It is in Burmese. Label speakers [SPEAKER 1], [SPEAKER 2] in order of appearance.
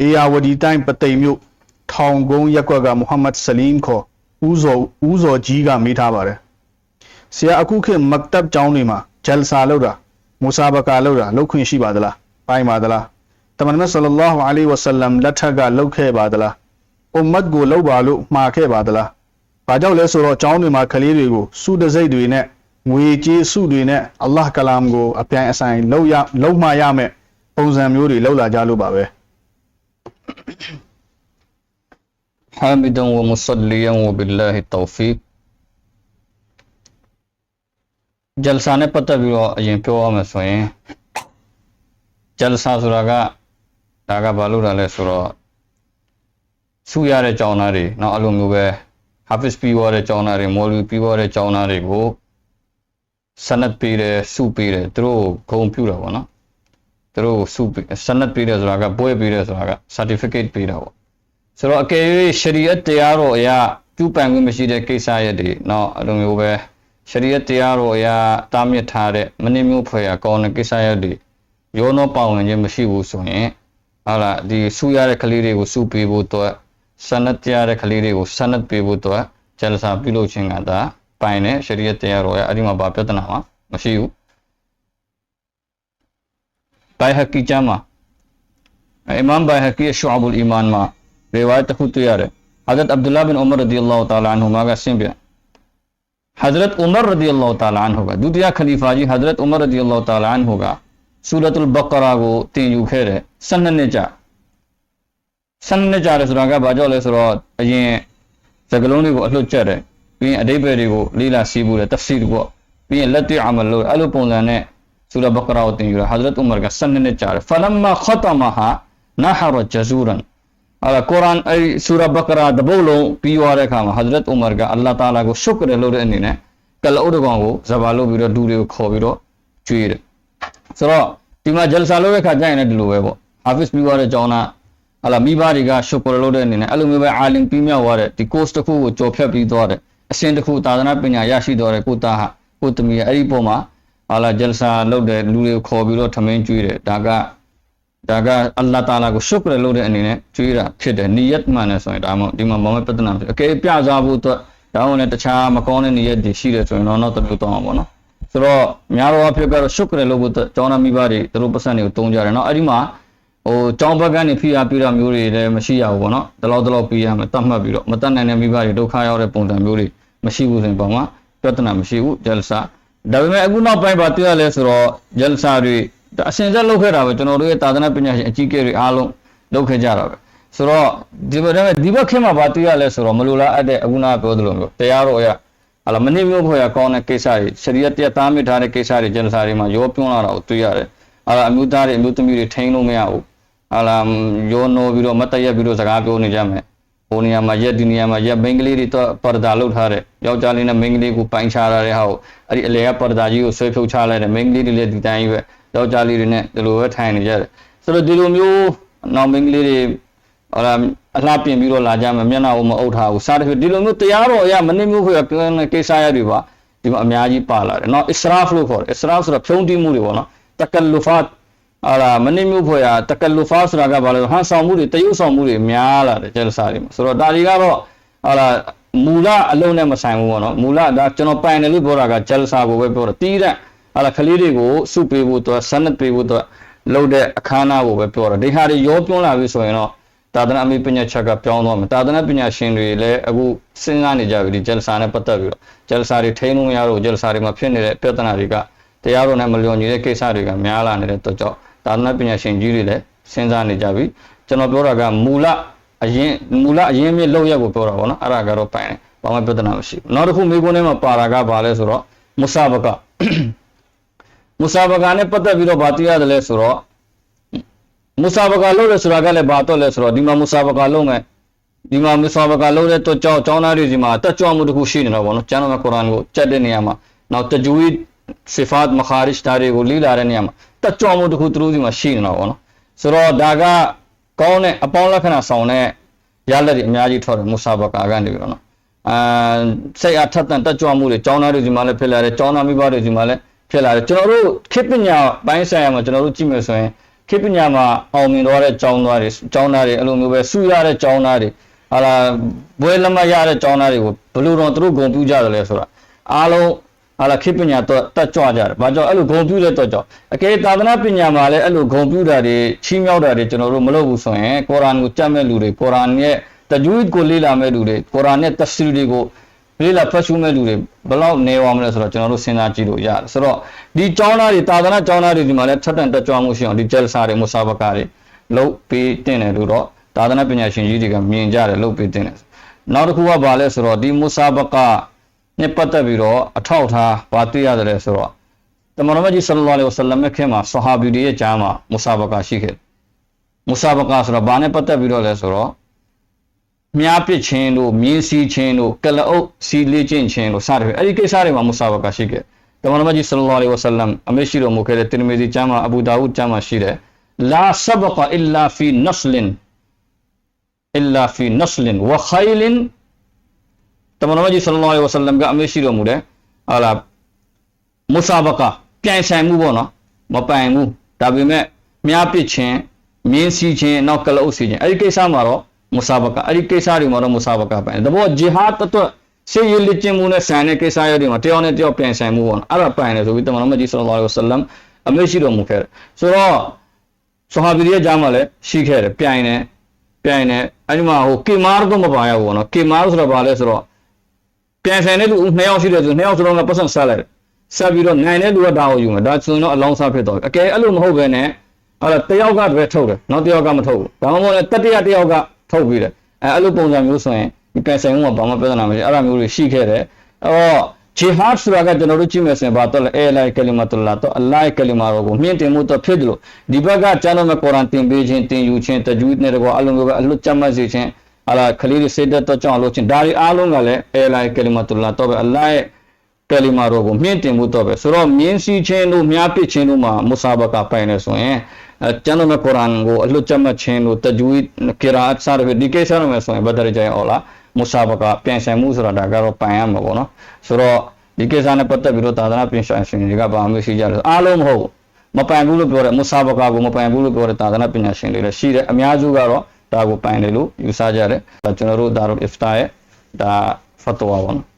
[SPEAKER 1] အေယာဝတီတိုင်းပသိမ်မြို့ထောင်ကုန်းရက်ကွက်ကမုဟမ္မဒ်ဆလမ်ခေါ်ဦးဇော်ဦးဇော်ကြီးကမေးထားပါတယ်ဆရာအခုခေတ်မက်တပ်ကျောင်းတွေမှာဂျယ်ဆာလုပ်တာမူဆာဘကာလုပ်တာလုပ်ခွင့်ရှိပါသလားပိုင်ပါသလားတမန်တော်ဆလ္လာဟူအလိုင်းဝါဆလမ်လက်ထက်ကလုပ်ခဲ့ပါသလားအွမ်မတ်ကိုလုပ်ပါလို့မှာခဲ့ပါသလားဘာကြောင့်လဲဆိုတော့ကျောင်းတွေမှာကလေးတွေကိုစုတစိတ်တွေနဲ့ငွေကြေးစုတွေနဲ့အလ္လာဟ်ကလာမ်ကိုအပြိုင်အဆိုင်လုပ်ရလုပ်မှရမယ်ပုံစံမျိုးတွေလုပ်လာကြလို့ပါပဲ
[SPEAKER 2] حامدا ومصليا وبالله التوفيق ဂျလဆာနဲ့ပတ်သက်ပြီးတော့အရင်ပြောရမယ်ဆိုရင်ဂျလဆာဆိုတာကဒါကဘာလို့လဲလဲဆိုတော့စုရတဲ့ကြောင်းသားတွေနောက်အလိုမျိုးပဲဟာဖစ်ပြီးွားတဲ့ကြောင်းသားတွေမော်လူပြီးွားတဲ့ကြောင်းသားတွေကိုစနတ်ပေးတယ်စုပေးတယ်သူတို့ဂုံပြူတာပေါ့နော် သူတို့စုပေးစနတ်ပေးတယ်ဆိုတာကဘွဲပေးတယ်ဆိုတာက certificate ပေးတာပေါ့ ဆိုတော့အကယ်၍ရှရီအတ်တရားတော်အရာပြုပန်ခွင့်မရှိတဲ့ကိစ္စရက်တွေเนาะအဲ့လိုမျိုးပဲရှရီအတ်တရားတော်အရာတားမြစ်ထားတဲ့မနစ်မျိုးဖွဲ့ရကောင်းတဲ့ကိစ္စရက်တွေရောနောပါဝင်ခြင်းမရှိဘူးဆိုရင်ဟာလာဒီဆူရတဲ့ကလေးတွေကိုစုပေးဖို့အတွက်ဆနတ်တရားတဲ့ကလေးတွေကိုဆနတ်ပေးဖို့အတွက်ဂျလစာပြုလုပ်ခြင်းကဒါပိုင်တဲ့ရှရီအတ်တရားတော်အရာအဲ့ဒီမှာဘာပြဿနာမှမရှိဘူး တိုင်ဟကီကျမ်းမှာအီမမ်ဘိုင်ဟကီရှူအဘူလ်အီမန်မှာရေဝါတစ်ခုတွေ့ရတယ်ဟာဇရတ်အဗ်ဒူလာဘင်အိုမာရဒီအလ္လာဟူတအာလာအန်ဟူမာကဆင်းပြဟာဇရတ်အိုမာရဒီအလ္လာဟူတအာလာအန်ဟူကဒုတိယခလီဖာကြီးဟာဇရတ်အိုမာရဒီအလ္လာဟူတအာလာအန်ဟူကဆူရတ်အလ်ဘကရာကိုသင်ယူခဲ့တယ်12နှစ်ကြာ12နှစ်ကြာတယ်ဆိုတာကဘာကြောင့်လဲဆိုတော့အရင်စကလုံးတွေကိုအလွတ်ကျက်တယ်ပြီးရင်အတိတ်ဘယ်တွေကိုလေးလာစီးဖို့တယ်တက်စီပေါ့ပြီးရင်လက်တွေ့အမလို့အဲ့လိုပုံစံနဲ့ ဆူရာဘကရာကိုသင်ယူတာဟာဇရတ်ဥမာက12နှစ်ကြာတယ်ဖလမ်မာခတမဟာနာဟရဂျဇူရန်အဲ့ဒါကုရ်အာန်အဲ့ဆူရာဘကရာတပုတ်လုံးပြီးသွားတဲ့အခါမှာဟာဇရတ်ဥမာကအလ္လာဟ်တာလာကိုရှုကရလို့တဲ့အနေနဲ့ကလအုပ်တကောင်ကိုဇဘာလုပ်ပြီးတော့ဒူတွေကိုခေါ်ပြီးတော့ကျွေးတယ်ဆိုတော့ဒီမှာဂျယ်ဆာလုပ်တဲ့အခါကျရင်လည်းဒီလိုပဲပေါ့ဟာဖစ်ပြီးသွားတဲ့ကျောင်းသားဟာလာမိဘတွေကရှုကရလို့တဲ့အနေနဲ့အဲ့လိုမျိုးပဲအာလင်ပြီးမြောက်သွားတဲ့ဒီ course တစ်ခုကိုကြော်ဖြတ်ပြီးသွားတဲ့အရှင်တစ်ခုသာသနာပညာရရှိတော်တဲ့ကိုသားဟာကိုသမီးရဲ့အဲ့ဒီပုံမှာ ဟာလာဂျလဆာလုပ်တဲ့လူတွေကိုခေါ်ပြီးတော့ထမင်းကျွေးတယ်ဒါကဒါကအလ္လာဟ်တာလာကိုရှုကရလုပ်တဲ့အနေနဲ့ကြွေးတာဖြစ်တယ်နီယတ်မှန်တယ်ဆိုရင်ဒါမှဒီမှာဘာမှပြဿနာမရှိဘူးအကယ်ပြစားဖို့အတွက်ဒါမှလည်းတခြားမကောင်းတဲ့နီယတ်တွေရှိတယ်ဆိုရင်တော့နောက်တစ်မျိုးတောင်းအောင်ပေါ့နော်ဆိုတော့များတော့အဖြစ်ကတော့ရှုကရလုပ်ဖို့အတွက်ကျောင်းသားမိဘတွေသူတို့ပတ်စံတွေကိုတုံးကြတယ်နော်အဲ့ဒီမှာဟိုကျောင်းဘက်ကနေဖိအားပေးတာမျိုးတွေလည်းမရှိရဘူးပေါ့နော်တလောက်တလောက်ပေးရမယ်တတ်မှတ်ပြီးတော့မတတ်နိုင်တဲ့မိဘတွေဒုက္ခရောက်တဲ့ပုံစံမျိုးတွေမရှိဘူးဆိုရင်ဘာမှပြဿနာမရှိဘူးဂျလဆာ ဒါပေမဲ့အခုနောက်ပိုင်းပါတွေ့ရလဲဆိုတော့ဂျလဆာတွေဒါအစဉ်ဆက်လုပ်ခဲ့တာပဲကျွန်တော်တို့ရဲ့သာသနာပညာရှင်အကြီးအကဲတွေအားလုံးလုပ်ခဲ့ကြတာပဲဆိုတော့ဒီဘက်ဒါပေမဲ့ဒီဘက်ခင်မှာဘာတွေ့ရလဲဆိုတော့မလိုလားအပ်တဲ့အခုနကပြောသလိုမျိုးတရားတော်အရဟာလာမနစ်မျိုးဖွဲ့ရကောင်းတဲ့ကိစ္စတွေရှရီယတ်တရားသားမြစ်ထားတဲ့ကိစ္စတွေကျန်စာတွေမှာရောပြွန်းလာတာကိုတွေ့ရတယ်ဟာလာအမျိုးသားတွေအမျိုးသမီးတွေထိန်းလို့မရဘူးဟာလာရောနိုးပြီးတော့မတ်တရက်ပြီးတော့စကားပြောနေကြမယ် ဟိုနေရာမှာရက်ဒီနေရာမှာရက်မိန်းကလေးတွေတော့ပရဒါလုပ်ထားတဲ့ယောက်ျားလေးနဲ့မိန်းကလေးကိုပိုင်ချရတဲ့ဟာကိုအဲ့ဒီအလေကပရဒါကြီးကိုဆွဲဖြုတ်ချလိုက်တယ်မိန်းကလေးတွေလည်းဒီတိုင်းပဲယောက်ျားလေးတွေနဲ့ဒီလိုပဲထိုင်နေကြတယ်ဆိုတော့ဒီလိုမျိုးနောက်မင်းကလေးတွေဟောလာအလှပြင်ပြီးတော့လာကြမယ်မျက်နှာကိုမအုပ်ထားဘူးစားတစ်ခုဒီလိုမျိုးတရားတော်အရမနစ်မျိုးခွေကကိစ္စရတွေပါဒီမှာအများကြီးပါလာတယ်နော် israf လို့ခေါ်တယ် israf ဆိုတာဖြုံးတိမှုတွေပေါ့နော်တကလူဖတ် ဟာလာမနစ်မျိုးခွေကတကလူဖတ်ဆိုတာကဘာလဲဟန်ဆောင်မှုတွေတရုပ်ဆောင်မှုတွေများလာတယ်ကျက်စားတွေမှာဆိုတော့ဒါတွေကတော့ဟာလာမူလအလုံးနဲ့မဆိုင်ဘူးပေါ့နော်မူလဒါကျွန်တော်ပိုင်တယ်လို့ပြောတာကဂျယ်ဆာကိုပဲပြောတာတီးတဲ့ဟာလာကလေးတွေကိုစုပေးဖို့အတွက်ဆနတ်ပေးဖို့အတွက်လုပ်တဲ့အခမ်းအနားကိုပဲပြောတာဒီဟာတွေရောပြောလာပြီဆိုရင်တော့သာသနာအမိပညာချက်ကပြောင်းသွားမယ်သာသနာပညာရှင်တွေလည်းအခုစဉ်းစားနေကြပြီဒီဂျယ်ဆာနဲ့ပတ်သက်ပြီးတော့ဂျယ်ဆာတွေထိန်းလို့မရတော့ဂျယ်ဆာတွေမှာဖြစ်နေတဲ့ပြဿနာတွေကတရားတော်နဲ့မလျော်ညီတဲ့ကိစ္စတွေကများလာနေတဲ့အတွက်ကြောင့် သာသနာပညာရှင်ကြီးတွေလည်းစဉ်းစားနေကြပြီကျွန်တော်ပြောတာကမူလအရင်မူလအရင်မြစ်လောက်ရက်ကိုပြောတာပေါ့နော်အဲ့ဒါကတော့ပိုင်တယ်ဘာမှပြဿနာမရှိဘူးနောက်တစ်ခုမိကုန်းထဲမှာပါတာကဘာလဲဆိုတော့မုဆာဘကမုဆာဘကနဲ့ပတ်သက်ပြီးတော့ဗာတရားတယ်လဲဆိုတော့မုဆာဘကလုပ်တယ်ဆိုတာကလည်းဘာတော့လဲဆိုတော့ဒီမှာမုဆာဘကလုပ်မယ်ဒီမှာမုဆာဘကလုပ်တဲ့တော့ကြောင်းကျောင်းသားတွေဒီမှာတက်ကြွမှုတစ်ခုရှိနေတာပေါ့နော်ကျမ်းတော်ကုရ်အာန်ကိုကြက်တဲ့နေရာမှာနောက်တဂျူဝီဆီဖတ်မခါရစ်တာတွေကိုလေ့လာတဲ့နေရာမှာ တက်ကြွမှုတစ်ခုသူတို့ဒီမှာရှိနေတာပေါ့နော်ဆိုတော့ဒါကကောင်းတဲ့အပေါင်းလက္ခဏာဆောင်တဲ့ရလက်တွေအများကြီးထွက်တယ်မုဆာဘကာကနေပြီးတော့နော်အာစိတ်အားထက်သန်တက်ကြွမှုတွေကျောင်းသားတွေဒီမှာလည်းဖြစ်လာတယ်ကျောင်းသားမိဘတွေဒီမှာလည်းဖြစ်လာတယ်ကျွန်တော်တို့ခေတ်ပညာပိုင်းဆိုင်ရာမှာကျွန်တော်တို့ကြည့်မယ်ဆိုရင်ခေတ်ပညာမှာအောင်မြင်တော့တဲ့ကျောင်းသားတွေကျောင်းသားတွေအဲ့လိုမျိုးပဲစုရတဲ့ကျောင်းသားတွေဟာလာဘွဲလက်မရတဲ့ကျောင်းသားတွေကိုဘယ်လိုတော့သူတို့ဂုံပြူကြတယ်လဲဆိုတာအားလုံး ဟာလာခေတ်ပညာတော့တက်ကြွကြတယ်။ဘာကြောင့်အဲ့လိုဂုံပြူတဲ့တော့ကြောင့်အကယ်သာသနာပညာမှာလည်းအဲ့လိုဂုံပြူတာတွေချီးမြှောက်တာတွေကျွန်တော်တို့မလုပ်ဘူးဆိုရင်ကုရ်အာန်ကိုကြက်မဲ့လူတွေကုရ်အာန်ရဲ့တဂျူဝ်ကိုလေ့လာမဲ့လူတွေကုရ်အာန်ရဲ့တဖ်စီရ်တွေကိုလေးလာဖတ်ရှုမဲ့လူတွေဘယ်လောက်နေအောင်မလဲဆိုတော့ကျွန်တော်တို့စဉ်းစားကြည့်လို့ရတယ်ဆိုတော့ဒီကျောင်းသားတွေတာသနာကျောင်းသားတွေဒီမှာလည်းထက်တန်တက်ကြွမှုရှိအောင်ဒီဂျယ်ဆာတွေမူဆာဘကာတွေလုပ်ပေးတင်တယ်လို့တော့တာသနာပညာရှင်ကြီးတွေကမြင်ကြတယ်လုပ်ပေးတင်တယ်နောက်တစ်ခုကဘာလဲဆိုတော့ဒီမူဆာဘကာ နဲ့ပတ်သက်ပြီးတော့အထောက်ထားဘာတွေ့ရတယ်လဲဆိုတော့တမန်တော်မြတ်ကြီးဆလ္လာလဟ်အလัยဟိဝါဆလမ်ရဲ့ခင်မှာဆဟာဘီတွေရဲ့ကြားမှာမူဆာဘကာရှိခဲ့တယ်မူဆာဘကာဆိုတော့ဘာနဲ့ပတ်သက်ပြီးတော့လဲဆိုတော့မြားပစ်ခြင်းတို့မြင်းစီခြင်းတို့ကလအုပ်စီလေးကျင့်ခြင်းတို့စသဖြင့်အဲ့ဒီကိစ္စတွေမှာမူဆာဘကာရှိခဲ့တမန်တော်ကြီးဆလ္လာလဟ်အလัยဟိဝါဆလမ်အမေရှိတော်မူခဲ့တဲ့တင်မီဒီကျမ်းမှာအဘူဒါဝုဒ်ကျမ်းမှာရှိတယ်လာဆဘကာအီလာဖီနစလင်အီလာဖီနစလင်ဝခိုင်လင် တမန်တော်ကြီးဆလ္လာလဟ်အလัยဟိဝါဆလမ်ကအမေရှိတော်မူတယ်ဟာလာမူဆာဘကာပြိုင်ဆိုင်မှုပေါ့နော်မပိုင်ဘူးဒါပေမဲ့မြားပစ်ခြင်းမြင်းစီခြင်းနောက်ကလအုပ်စီခြင်းအဲ့ဒီကိစ္စမှာတော့မူဆာဘကာအဲ့ဒီကိစ္စတွေမှာတော့မူဆာဘကာပိုင်တယ်တဘောဂျီဟာတ်အတွက်စေရလက်ကျင့်မှုနဲ့ဆန်တဲ့ကိစ္စရပ်တွေမှာတယောက်နဲ့တယောက်ပြန်ဆိုင်မှုပေါ့နော်အဲ့ဒါပိုင်တယ်ဆိုပြီးတမန်တော်မြတ်ကြီးဆလ္လာလဟ်အလัยဟိဝါဆလမ်အမေရှိတော်မူခဲ့တယ်ဆိုတော့ဆဟာဘီတွေရဲ့ကြားမှာလည်းရှိခဲ့တယ်ပြိုင်တယ်ပြိုင်တယ်အဲ့ဒီမှာဟိုကေမားတော့မပါရဘူးပေါ့နော်ကေမားဆိုတော့ဘာလဲဆိုတော့ ပြန်ဆိုင်တဲ့လူနှစ်ယောက်ရှိတယ်ဆိုနှစ်ယောက်စလုံးကပတ်စံဆက်လိုက်တယ်ဆက်ပြီးတော့နိုင်တဲ့လူကဒါကိုယူမယ်ဒါဆိုရင်တော့အလောင်းစားဖြစ်သွားပြီအကယ်အဲ့လိုမဟုတ်ဘဲနဲ့အဲ့ဒါတယောက်ကတည်းကထုတ်တယ်နောက်တယောက်ကမထုတ်ဘူးဒါမှမဟုတ်လည်းတတိယတယောက်ကထုတ်ပြီးတယ်အဲအဲ့လိုပုံစံမျိုးဆိုရင်ဒီပြန်ဆိုင်မှုမှာဘာမှပြဿနာမရှိအဲ့ဒါမျိုးတွေရှိခဲ့တယ်အဲ့တော့ဂျီဟာဒ်ဆိုတာကကျွန်တော်တို့ကြည့်မယ်ဆိုရင်ဘာတော့လဲအဲလိုက်ကလီမတ်လာတော့အလိုက်ကလီမာတော်ကိုမြင့်တင်မှုတော့ဖြစ်တယ်လို့ဒီဘက်ကကျမ်းတော်မှာကုရ်အာန်တင်ပေးခြင်းတင်ယူခြင်းတဂျူးနဲ့တကွာအလုံးပဲအလွတ်ကြမ်းမှတ်စေခြင်း ဟာလာခလီတွေစိတ်သက်တော့ကြောင်းလို့ခြင်းဒါတွေအားလုံးကလည်းအဲလိုက်ကလီမတ်လာတော့ပဲအလိုက်ကလီမာတော်ကိုမြင့်တင်မှုတော့ပဲဆိုတော့မြင်းစီခြင်းတို့မြားပစ်ခြင်းတို့မှာမူဆာဘကာပိုင်နေဆိုရင်အဲကျမ်းတော်မှာကုရ်အာန်ကိုအလွတ်ကြမ်းမှတ်ခြင်းတို့တဂျူးကီရာအတ်စားတွေဒီကိစ္စတွေမှာဆိုရင်ဘတ်ဒရဂျိုင်အော်လာမူဆာဘကာပြန်ဆိုင်မှုဆိုတာဒါကတော့ပိုင်ရမှာပေါ့နော်ဆိုတော့ဒီကိစ္စနဲ့ပတ်သက်ပြီးတော့သာသနာပြင်ဆိုင်ရှင်တွေကဗာမျိုးရှိကြတယ်အားလုံးမဟုတ်ဘူးမပိုင်ဘူးလို့ပြောတယ်မူဆာဘကာကိုမပိုင်ဘူးလို့ပြောတဲ့သာသနာပညာရှင်တွေလည်းရှိတယ်အများစုကတော့ ဒါကိုပိုင်တယ်လို့ယူဆကြတယ်ဒါကျွန်တော်တို့ဒါတော့ ifta ရဲ့ဒါ fatwa ပေါ့နော်